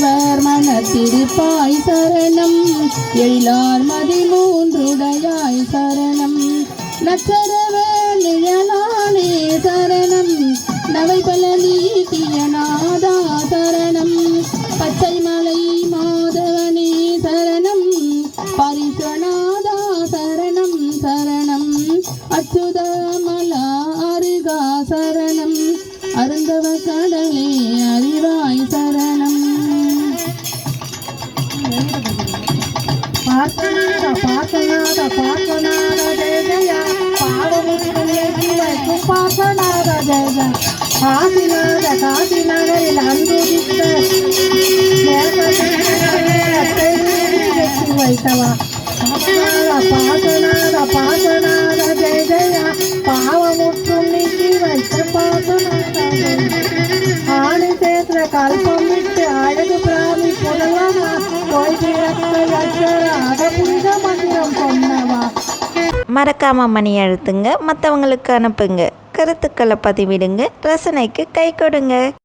அழைப்பாய் சரணம். எழிலார் மதி மூன்றுடையாய் சரணம். நச்சரவே நிழலானே சரணம். நவை பல நீக்கிய சரணம். பச்சை மலை மாதவனே சரணம். பரிசுநாதா சரணம் சரணம். அச்சுத மலா அருகா சரணம். அருந்தவ கடலே அறிவா பார்த்தனாத பார்த்தனாத பார்த்தனாத ஜெய ஜெய பாவமுற்றுலேற்றி பார்த்தனாத ஜெய ஜெய காசிநாத காசி நகரில் வைத்தவா பார்த்தனாத பார்த்தனாத பார்த்தனாத ஜெய ஜெய பாவமுற்றும் நீக்கி வைத்த பார்த்தனாத மறக்காமல் மணி அழுத்துங்க மற்றவங்களுக்கு அனுப்புங்க. கருத்துக்களை பதிவிடுங்க ரசனைக்கு கை கொடுங்க.